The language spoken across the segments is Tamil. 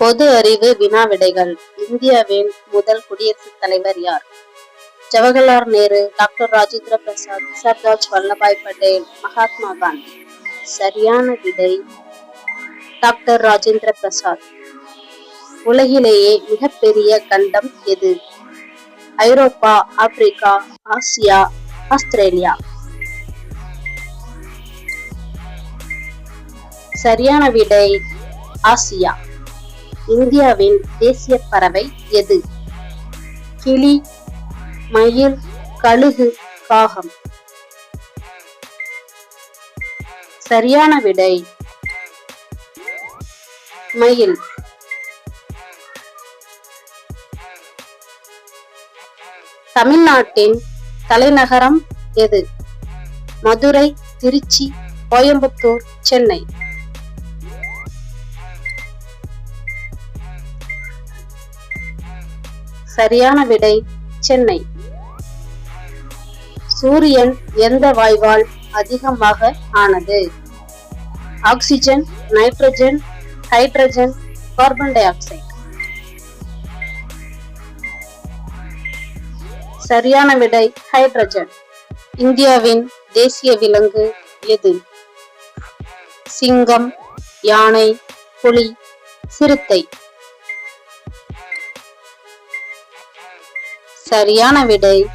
பொது அறிவு வினா விடைகள் இந்தியாவின் முதல் குடியரசுத் தலைவர் யார்? ஜவஹர்லால் நேரு டாக்டர் ராஜேந்திர பிரசாத் சர்தாஜ் வல்லபாய் பட்டேல் மகாத்மா காந்தி. சரியான விடை டாக்டர் ராஜேந்திர பிரசாத். உலகிலேயே மிகப்பெரிய கண்டம் எது? Europe Africa Asia Australia. சரியான விடை ஆசியா. இந்தியாவின் தேசிய பறவை எது? கிளி மயில் கழுகு காகம். சரியான விடை மயில். தமிழ்நாட்டின் தலைநகரம் எது? மதுரை திருச்சி கோயம்புத்தூர் சென்னை. சரியான விடை சென்னை. சூரியன் எந்த வாயுவால் அதிகமாக ஆனது? Oxygen nitrogen hydrogen carbon dioxide. சரியான விடை ஹைட்ரஜன். இந்தியாவின் தேசிய விலங்கு எது? சிங்கம் யானை புலி சிறுத்தை. சரியான விடை.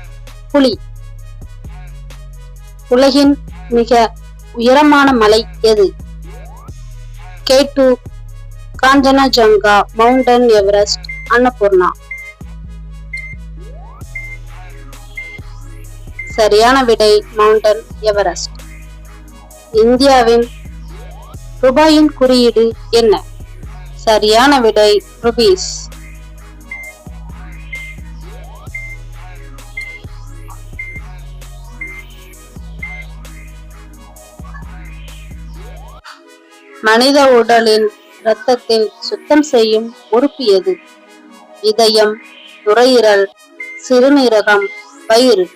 புலி. உலகின் மிக உயரமான மலை எது? K two Kanchenjunga mountain Everest Annapurna. சரியான விடை மவுண்டன் எவரெஸ்ட். இந்தியாவின் ரூபாயின் குறியீடு என்ன? சரியான விடை ருபீஸ். மனித உடலின் இரத்தத்தை சுத்தம் செய்யும் உறுப்பு எது இதயம் நுரையீரல் சிறுநீரகம் வயிறு.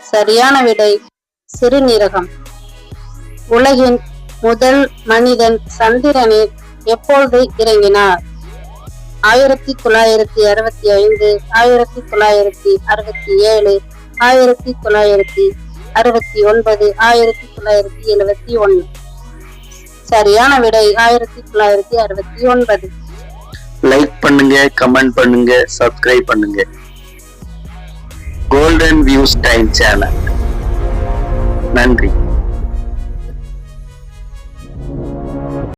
சரியான விடை சிறுநீரகம். உலகின் முதல் மனிதன் சந்திரனில் எப்பொழுது இறங்கினார்? ஆயிரத்தி தொள்ளாயிரத்தி அறுபத்தி ஐந்து ஆயிரத்தி தொள்ளாயிரத்தி அறுபத்தி ஏழு ஆயிரத்தி தொள்ளாயிரத்தி அறுபத்தி ஒன்பது ஆயிரத்தி தொள்ளாயிரத்தி எழுபத்தி ஒன்று. சரியான விடை ஆயிரத்தி தொள்ளாயிரத்தி அறுபத்தி ஒன்பது. லைக் பண்ணுங்க கமெண்ட் பண்ணுங்க சப்ஸ்கிரைப் பண்ணுங்க. கோல்டன் வியூஸ் டைம் சேனல் நன்றி.